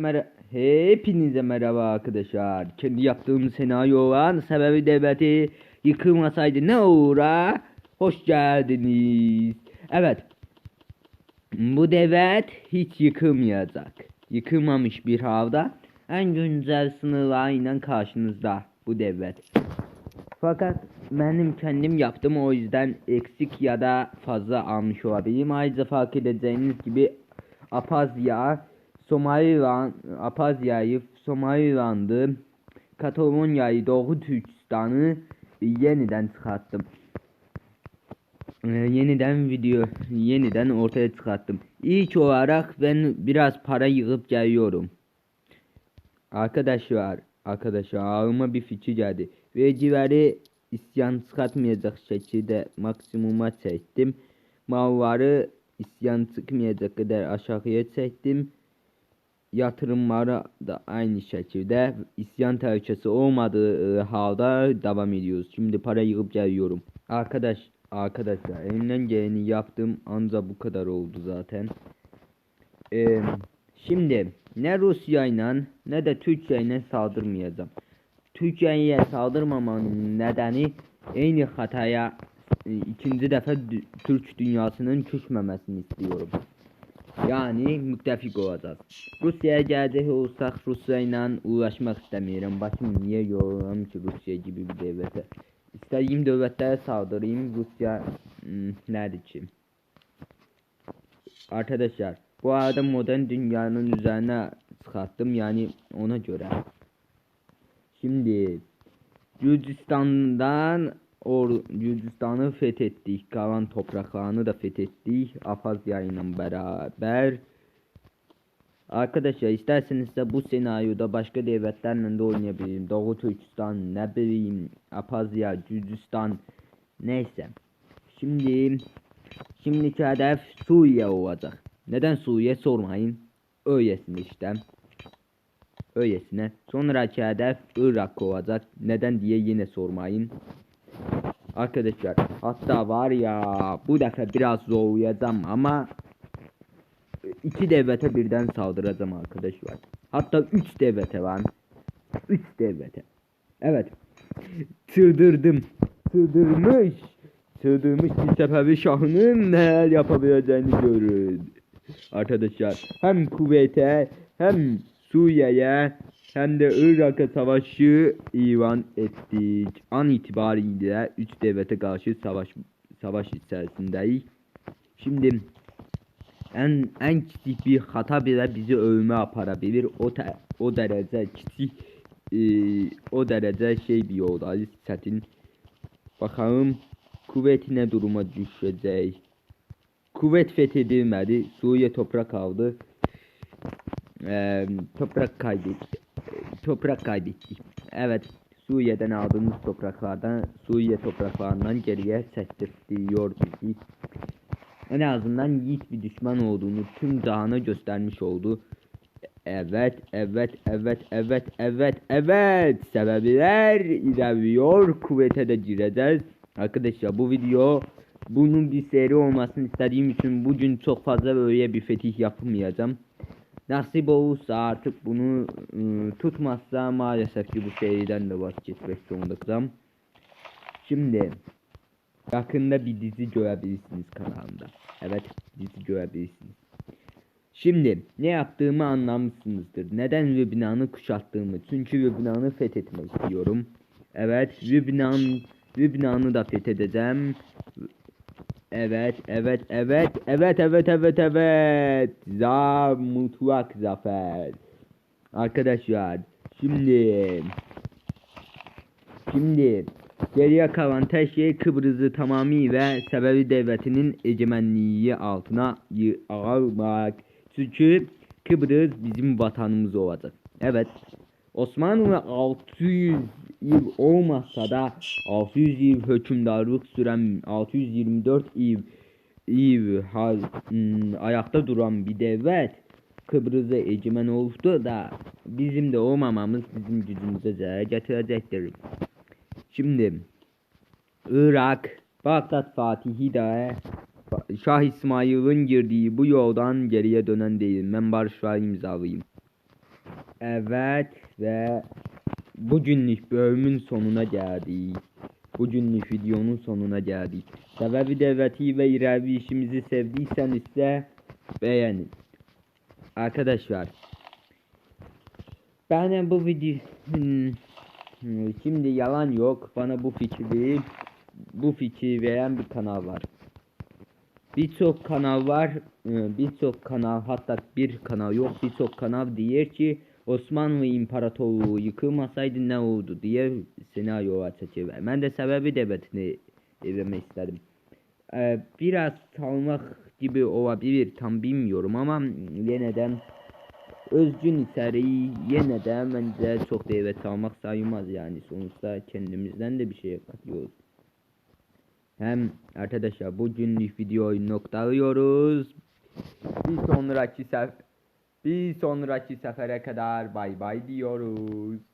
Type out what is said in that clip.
Mer Hepinize merhaba arkadaşlar. Kendi yaptığım senaryo olan sebebi devleti yıkılmasaydı ne ha? Hoş geldiniz. Evet. Bu devlet hiç yıkılmayacak. Yıkılmamış bir havda en güncel sınırlarıyla karşınızda bu devlet. Fakat benim kendim yaptım o yüzden eksik ya da fazla almış olabilirim. Ayrıca fark edeceğiniz gibi Apazya, Somaliland, Apazya'yı, Somaliland'ı, Katalonya'yı, Doğu Türkistan'ı yeniden çıkarttım. Ee, yeniden video, yeniden ortaya çıkarttım. İlk olarak ben biraz para yığıp geliyorum. Arkadaşlar, arkadaşlar ağıma bir fikir geldi. Vergileri isyan çıkartmayacak şekilde maksimuma çektim. Malları isyan çıkmayacak kadar aşağıya çektim. Yatırımları da aynı şekilde isyan tehlikesi olmadığı e, halde devam ediyoruz. Şimdi para yığıp geliyorum. Arkadaş, arkadaşlar elimden geleni yaptım ancak bu kadar oldu zaten. Ee, şimdi ne Rusya ile ne de Türkiye ile saldırmayacağım. Türkiye'ye saldırmamanın nedeni aynı hataya e, ikinci defa Türk dünyasının düşmemesini istiyorum. Yani müttefik olacağız. Rusya'ya gelecek olsak Rusya ile uğraşmak istemiyorum. Başım niye yoruyorum ki Rusya gibi bir devlete. İstediğim devletlere saldırayım. Rusya hmm, nerede ki? Arkadaşlar bu arada modern dünyanın üzerine çıkarttım yani ona göre. Şimdi Gürcistan'dan or Gürcistan'ı fethettik. Kalan topraklarını da fethettik. Afazya ile beraber. Arkadaşlar isterseniz de bu senaryoda başka devletlerle de oynayabilirim. Doğu Türkistan, ne bileyim, Apazya, Gürcistan neyse. Şimdi şimdiki hedef Suriye olacak. Neden Suriye sormayın. Öylesine işte. Öylesine. Sonraki hedef Irak olacak. Neden diye yine sormayın. Arkadaşlar hatta var ya bu defa biraz zorlayacağım ama iki devlete birden saldıracağım arkadaşlar. Hatta üç devlete var. Üç devlete. Evet. Çıldırdım. Çıldırmış. Çıldırmış bir sebebi şahının neler yapabileceğini görün. Arkadaşlar hem kuvvete hem Suriye'ye hem de Irak'a savaşı ilan ettik. An itibariyle üç devlete karşı savaş savaş içerisindeyiz. Şimdi en en küçük bir hata bile bizi ölüme aparabilir. O te, o derece küçük e, o derece şey bir yoldayız çetin. Bakalım kuvvet ne duruma düşecek. Kuvvet fethedilmedi. Suriye toprak aldı. Eee, toprak kaybetti. Toprak kaybettik. Evet. Suriye'den aldığımız topraklardan Suriye topraklarından geriye çektirtiyor bizi. En azından yiğit bir düşman olduğunu tüm cihana göstermiş oldu. Evet, evet, evet, evet, evet, evet. Sebepler ilerliyor. Kuvvete de gireceğiz. Arkadaşlar bu video bunun bir seri olmasını istediğim için bugün çok fazla böyle bir fetih yapmayacağım. Nasip olursa artık bunu ıı, tutmazsa maalesef ki bu seriden de vazgeçmek zorunda kalacağım. Şimdi yakında bir dizi görebilirsiniz kanalımda. Evet dizi görebilirsiniz. Şimdi ne yaptığımı anlamışsınızdır. Neden Lübnan'ı kuşattığımı. Çünkü Lübnan'ı fethetmek istiyorum. Evet Lübnan Lübnan'ı da fethedeceğim. Evet, evet, evet, evet, evet, evet, evet. Za mutlak zafer. Arkadaşlar, şimdi şimdi geriye kalan tek şey Kıbrıs'ı tamamıyla Sebevi Devleti'nin egemenliği altına almak. Çünkü Kıbrıs bizim vatanımız olacak. Evet. Osmanlı 600 yıl olmasa da 600 yıl hükümdarlık süren 624 yıl hal, hmm, ayakta duran bir devlet Kıbrıs'a egemen oldu da bizim de olmamamız bizim gücümüze zarar getirecektir. Şimdi Irak Bağdat Fatihi de Şah İsmail'in girdiği bu yoldan geriye dönen değil. Ben barışlar imzalayayım. Evet ve bugünlük bölümün sonuna geldik. Bugünlük videonun sonuna geldik. Sebebi devleti ve ileride işimizi sevdiyseniz de beğenin. Arkadaşlar ben bu video Hmm, şimdi yalan yok bana bu fikri bu fikri veren bir kanal var. Birçok kanal var. e, Birçok kanal hatta bir kanal yok. Birçok kanal diyor ki Osmanlı İmparatorluğu yıkılmasaydı ne oldu diye senaryo açacak. Ben de sebebi devletini izlemek istedim. Ee, biraz salmak gibi olabilir tam bilmiyorum ama yeniden özgün içeriği yeniden bence çok devlet almak sayılmaz yani sonuçta kendimizden de bir şey katıyoruz. Hem arkadaşlar bugünlük videoyu noktalıyoruz. Bir sonraki sef bir sonraki sefere kadar bay bay diyoruz.